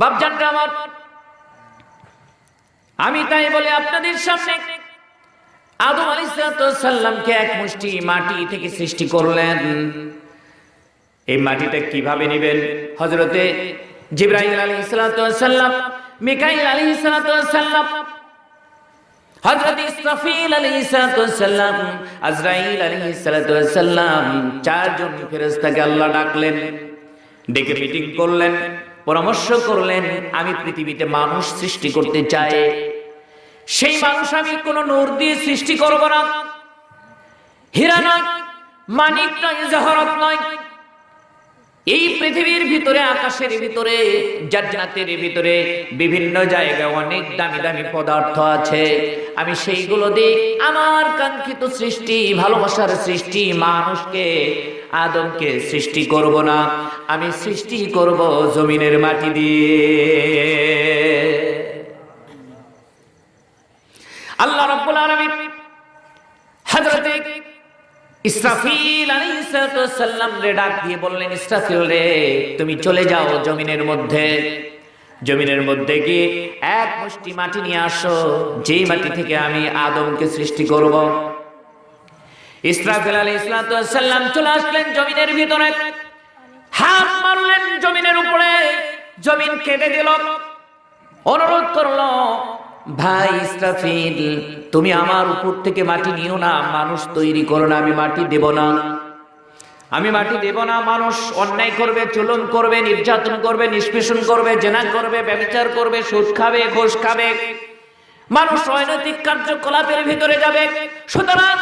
বাপজানটা আমার। আমি তাই বলে আপনাদের সামনে আদম আলাইসাল্লামকে এক মুষ্টি মাটি থেকে সৃষ্টি করলেন। এই মাটিটা কীভাবে নেবেন? হজরতে জিব্রাহিম আলী সাল্লাম মিকাইল আলী সাল্লাম আলাইহিস সালাম, আজরাইল ফেরেশতাকে আল্লাহ ডাকলেন, ডেকে মিটিং করলেন। পরামর্শ করলেন, আমি পৃথিবীতে মানুষ সৃষ্টি করতে চাই। সেই মানুষ আমি কোন নূর দিয়ে সৃষ্টি করব না। হীরা নয়, মানিক নয়, জহরত নয়। এই পৃথিবীর ভিতরে, আকাশের ভিতরে, জান্নাতের ভিতরে বিভিন্ন জায়গায় অনেক দামি দামি পদার্থ আছে। আমি সেইগুলো দিয়ে আমার কাঙ্ক্ষিত সৃষ্টি, ভালোবাসার সৃষ্টি মানুষকে আদমকে সৃষ্টি করব না, আমি সৃষ্টি করব জমিনের মাটি দিয়ে। আল্লাহ রাব্বুল আলামিন হযরতে ইসরাফিল আলাইহিসসালাম রে ডাক দিয়ে বললেন, ইসরাফিল রে, তুমি চলে যাও জমিনের মধ্যে। জমিনের মধ্যে গিয়ে এক মুষ্টি মাটি নিয়ে আসো, যেই মাটি থেকে আমি আদমকে সৃষ্টি করব। ইসরাফিল আলাইহিসসালাম চলে আসলেন জমিনের ভিতরে। হাত মারলেন জমিনের উপরে। জমিন কেটে দিল। অনুরোধ করল, ভাই ইসরাফিল, তুমি আমার উপর থেকে মাটি নিও না, মানুষ তৈরি করো না, আমি মাটি দেব না। আমি মাটি দেব না, মানুষ অন্যায় করবে চলন করবে, নির্যাতন করবে, নিষ্পেষণ করবে, জেনা করবে ব্যবচার করবে, সুদ খাবে, ঘোষ খাবে। মানুষ অনৈতিক কার্যকলাপের ভিতরে যাবে। সুতরাং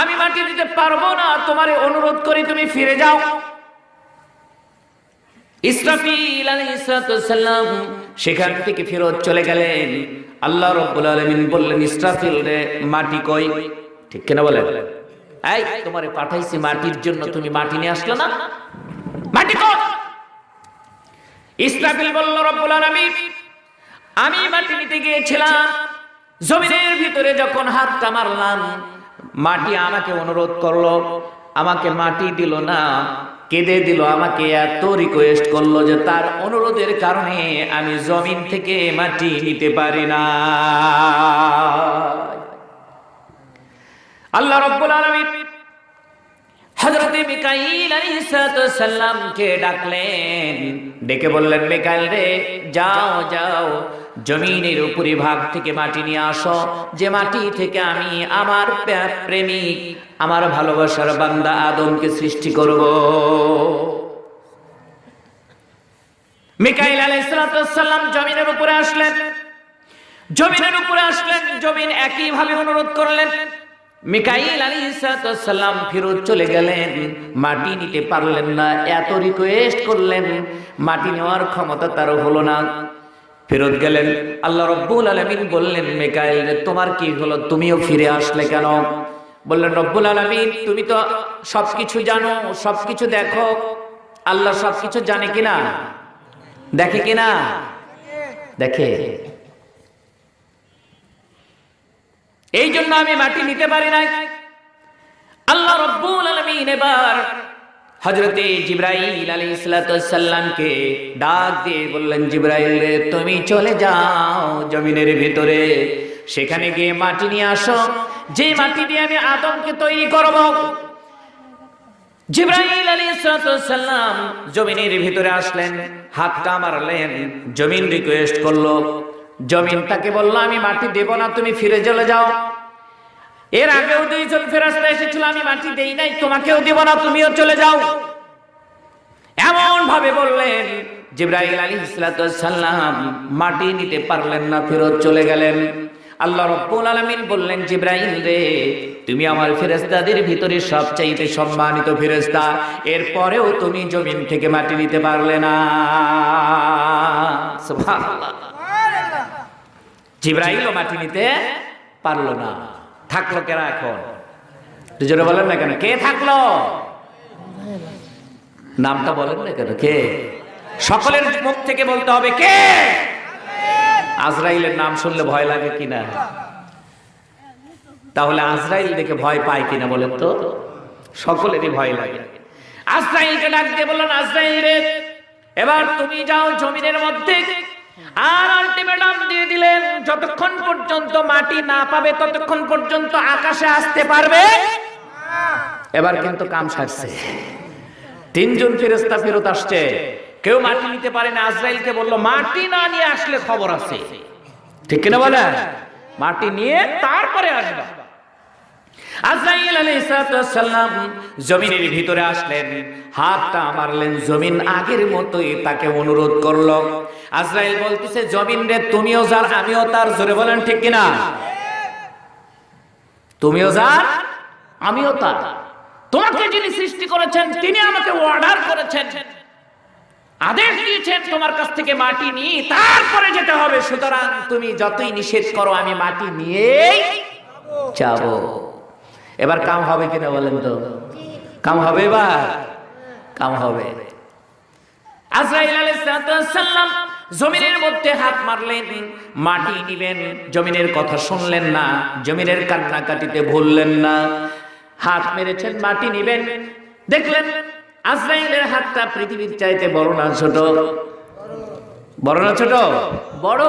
আমি মাটি দিতে পারব না, তোমার অনুরোধ করি তুমি ফিরে যাও। ইসরাফিল আলাইহিসসালাম সেখান থেকে ফেরত চলে গেলেন। আল্লাহ রাব্বুল আলামিন বললেন, ইসরাফিল রে, মাটি কই? ঠিক কিনা বলেন? এই, তোমারে পাঠাইছি মাটির জন্য, তুমি মাটি নিয়ে আসলে না? মাটি কই? ইসরাফিল বলল, রব্বুল আলামিন, আমি মাটি নিতে গিয়েছিলাম, জমিনের ভিতরে যখন হাতটা মারলাম মাটি আমাকে অনুরোধ করল, আমাকে মাটি দিল না, কেঁদে দিল, আমাকে এত রিকোয়েস্ট করল যে তার অনুরোধের কারণে আমি জমিন থেকে মাটি নিতে পারি না। আল্লাহ রব্বুল আলামিন হযরতে মিকাইল আলাইহিস সালামকে ডাকলেন, ডেকে বললেন, মিকাইল রে, যাও যাও। জমিনের উপরি ভাগ থেকে মাটি নিয়ে আসো। যে মাটি থেকে আমি আমার প্রে- প্রেমিক, আমার ভালোবাসার বান্দা আদমকে সৃষ্টি করব। মিকাইল আলাইহিস সালাম জমিনের উপরে আসলেন। জমিনের উপরে আসলেন, জমিন একই ভাবে অনুরোধ করলেন। মিকাইল আলাইহিসসালাম ফেরত চলে গেলেন। মাটি নিতে পারলেন না, এত রিকোয়েস্ট করলেন। মাটি নেওয়ার ক্ষমতা তার হলো না। ফেরত গেলেন। আল্লাহ রব্বুল আলামিন বললেন, মিকাইল তোমার কি হলো? তুমিও ফিরে আসলে কেন? বললেন, রব্বুল আলামিন, তুমি তো সবকিছু জানো, সবকিছু দেখো। আল্লাহ সবকিছু জানে কিনা? দেখে কিনা? দেখে। এই জন্য আমি মাটি নিতে পারি নাই। আল্লাহ রব্বুল আলামিন এবার হযরতে জিব্রাইল আলাইহিস সালামকে ডাক দিয়ে বললেন, জিব্রাইল রে, তুমি চলে যাও জমিনের ভিতরে। সেখানে গিয়ে মাটি নিয়ে আসো। যে মাটি দিয়ে আমি আদমকে তৈরি করব, জিব্রাইল আলাইহিস সালাম জমিনের ভিতরে আসলেন, হাতটা মারলেন, জমিন রিকোয়েস্ট করল। জমিন তাকে বলল, আমি মাটি দেব না, তুমি ফিরে চলে যাও। এর আগেও দুইজন ফেরাস্তা এসেছিল আমি মাটি দেই নাই তোমাকেও দেব না তুমিও চলে যাও। এমন ভাবে বললেন জিব্রাইল আলী সাল্লাম মাটি নিতে পারলেন না ফেরত চলে গেলেন। আল্লাহ রব্বুল আলামিন বললেন জিব্রাইল রে তুমি আমার ফেরেশতাদের ভিতরে সবচাইতে সম্মানিত ফেরেশতা এরপরেও তুমি জমিন থেকে মাটি নিতে পারলে না। সুবহানাল্লাহ। জিব্রাইলও মাটি নিতে পারল না। থাকল কেরা এখন? দুজনে বলেন না কেন? কে থাকল? নামটা বলেন না কেন? কে? সকলের মুখ থেকে বলতে হবে কে? আজরাইলের নাম শুনলে ভয় লাগে কিনা? তাহলে আজরাইল দেখে ভয় পায় কিনা বলেন তো? সকলেরই ভয় লাগে। আজরাইলকে ডাক দিয়ে বললেন আজরাইল রে এবার তুমি যাও জমিনের মধ্যে। আর আলটিমেটাম দিয়ে দিলেন, যতক্ষণ পর্যন্ত মাটি না পাবে, ততক্ষণ পর্যন্ত আকাশে আসতে পারবে। এবার কিন্তু কাম সারছে। তিনজন ফেরেস্তা ফেরত আসছে। কেউ মাটি নিতে পারে না। আজরাইলকে বলল, মাটি না নিয়ে আসলে খবর আছে। ঠিক কিনা বলে মাটি নিয়ে তারপরে আসবে। আজরাইল আলাইহিস সালাম জমিনের ভিতরে আসলেন। হাতটা মারলেন জমিন আগের মতোই তাকে অনুরোধ করল। আজরাইল বলতেছে, জমিন রে, তুমিও যার, আমিও তার। জোরে বলেন, ঠিক কিনা? তুমিও যার, আমিও তার। তোমাকে যিনি সৃষ্টি করেছেন, তিনি আমাকে অর্ডার করেছেন। আদেশ দিয়েছেন তোমার কাছ থেকে মাটি নিয়ে, তারপরে যেতে হবে। সুতরাং তুমি যতই নিষেধ করো, আমি মাটি নিয়েই যাব। এবার কাম হবে কিনা বলেন তো? কাম হবে এবার? কাম হবে। জমিনের মধ্যে হাত মারলেন, মাটি জমিনের কথা শুনলেন না, জমিনের কান্নাকাটিতে ভুললেন না। হাত মেরেছেন, মাটি নিবেন। দেখলেন আজরাইলের হাতটা পৃথিবীর চাইতে বড় না ছোট? বড় না ছোট? বড়।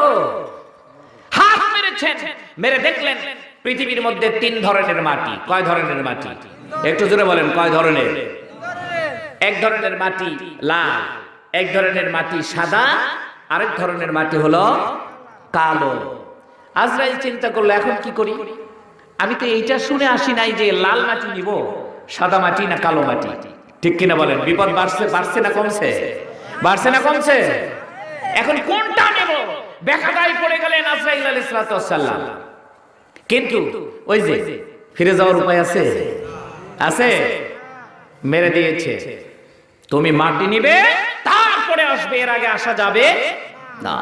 হাত মেরেছেন, মেরে দেখলেন পৃথিবীর মধ্যে তিন ধরনের মাটি। কয় ধরনের মাটি? একটু জোরে বলেন, কয় ধরনের? এক ধরনের মাটি লাল, এক ধরনের মাটি সাদা, আরেক ধরনের মাটি হলো কালো। আজরাইল চিন্তা করল, এখন কি করি? আমি তো এইটা শুনে আসি নাই যে লাল মাটি নিব, সাদা মাটি না কালো মাটি? ঠিক কিনা বলেন, বিপদ বাড়ছে বাড়ছে না কমছে? বাড়ছে না কমছে? এখন কোনটা নেব? বেকাদাই পড়ে গেলেন আজরাইল আলাইহিস সালাম। কিন্তু ওই যে ফিরে যাওয়ার উপায় আছে আছে মেরে দিয়েছে তুমি মাটি নিবে তারপরে আসবে এর আগে আসা যাবে না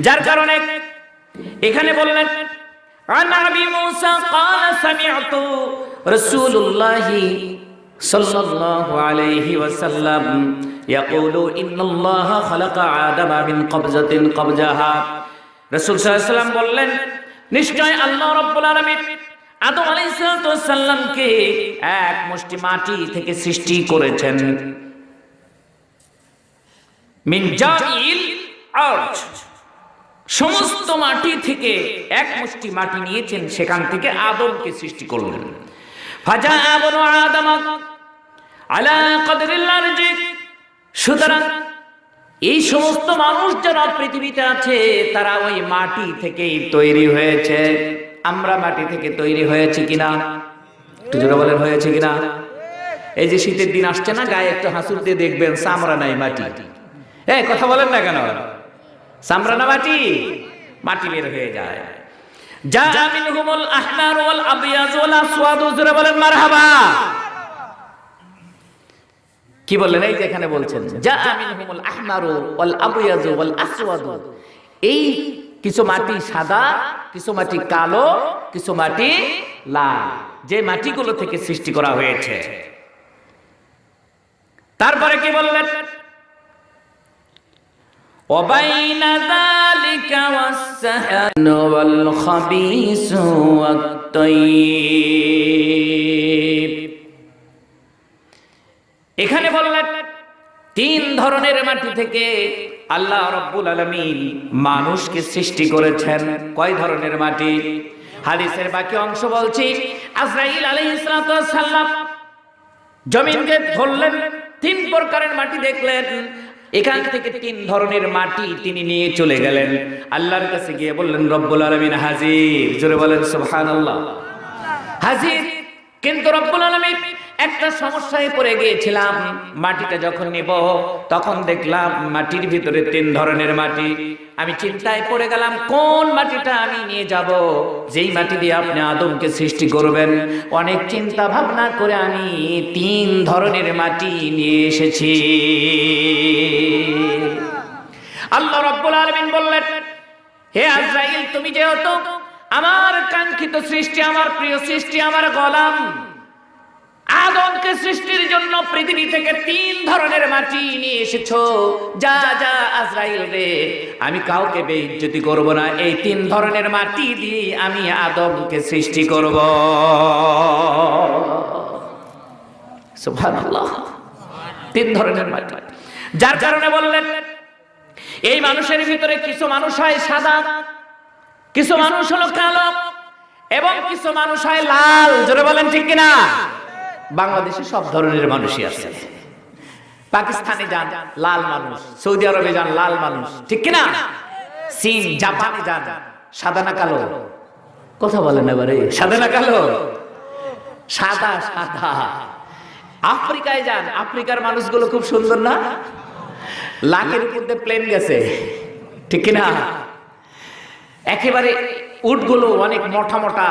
যার কারণে এখানে বললেন عن ابي موسى قال سمعت رسول الله صلى الله عليه وسلم يقول ان الله خلق ادم من قبضه قبضها রাসূল সাল্লাল্লাহু আলাইহি ওয়াসাল্লাম বললেন নিশ্চয় আল্লাহ রাব্বুল আলামিন আদম আলাইহিস সালামকে এক মুষ্টি মাটি থেকে সৃষ্টি করেছেন। মিন জাইল আরজ সমস্ত মাটি থেকে এক মুষ্টি মাটি নিয়েছেন, সেখান থেকে আদমকে সৃষ্টি করলেন। ফাজা আদম আলা কদরিল আরজি। সুতরাং এই সমস্ত মানুষ যারা পৃথিবীতে আছে, তারা ওই মাটি থেকেই তৈরি হয়েছে। আমরা মাটি থেকে তৈরি হয়েছে কিনা? জোরে বলেন, হয়েছে কিনা? এই যে শীতের দিন আসছে না, গায়ে একটু হাসুর দিয়ে দেখবেন সামরা নাই মাটি। এই কথা বলেন না কেন? সামরা না মাটি? মাটি বের হয়ে যায়। যা মিনহুমুল আহমার ওয়াল আবিয়াজ ওয়াল আসওয়াদ, জোরে বলেন, মারহাবা। কি বললেন এই যে এখানে বলছেন যা মিনহুমুল আহমার ওয়াল আবিয়াজ ওয়াল আসওয়াদ এই কিছু মাটি সাদা কিছু মাটি কালো কিছু মাটি লাল যে মাটিগুলো থেকে সৃষ্টি করা হয়েছে তারপরে কি বললেন وبين ذلك والسحن والخبيث والطيب এখানে বললেন তিন ধরনের মাটি থেকে আল্লাহ রব্বুল আলমিন মানুষকে সৃষ্টি করেছেন। কয় ধরনের মাটি? হাদিসের বাকি অংশ বলছি, আজরাইল আলাইহিস সালাম জমিনকে ধরলেন, তিন প্রকারের মাটি দেখলেন। এখান থেকে তিন ধরনের মাটি তিনি নিয়ে চলে গেলেন। আল্লাহর কাছে গিয়ে বললেন, রব্বুল আলমিন হাজির। জোরে বলেন, সুবহানাল্লাহ। হাজির। কিন্তু রব্বুল আলমিন একটা সমস্যায় পড়ে গিয়েছিলাম। মাটিটা যখন নিব, তখন দেখলাম মাটির ভিতরে তিন ধরনের মাটি। আমি চিন্তায় পড়ে গেলাম, কোন মাটিটা আমি নিয়ে যাব? যেই মাটি দিয়ে আপনি আদমকে সৃষ্টি করবেন। অনেক চিন্তা ভাবনা করে আমি তিন ধরনের মাটি নিয়ে এসেছি। আল্লাহ রব্বুল আলমিন বললেন, হে আজরাইল, তুমি যেহেতু আমার কাঙ্ক্ষিত সৃষ্টি, আমার প্রিয় সৃষ্টি, আমার গোলাম আদমকে সৃষ্টির জন্য পৃথিবী থেকে তিন ধরনের মাটি নিয়ে এসেছ। যা যা, আজরাইল রে। আমি কাউকে বেইজ্জতি করব না। এই তিন ধরনের মাটি দিয়ে আমি আদমকে সৃষ্টি করব। সুবহানাল্লাহ। তিন ধরনের মাটি। যার কারণে বললেন, এই মানুষের ভিতরে কিছু মানুষ হয় সাদা, কিছু মানুষ হলো কালো, এবং কিছু মানুষ হয় লাল। জোরে বলেন ঠিক কিনা? বাংলাদেশে সব ধরনের মানুষই আছে। পাকিস্তানে যান, লাল মানুষ, সৌদি আরবে যান, লাল মানুষ, ঠিক কিনা? চীন, জাপানে যান সাদা না কালো। কথা বলেন এবারে। সাদা না কালো? সাদা সাদা। আফ্রিকায় যান, আফ্রিকার মানুষগুলো খুব সুন্দর না? লাখের উপর প্লেন গেছে, ঠিক কিনা? একেবারে উটগুলো অনেক মোটা মোটা।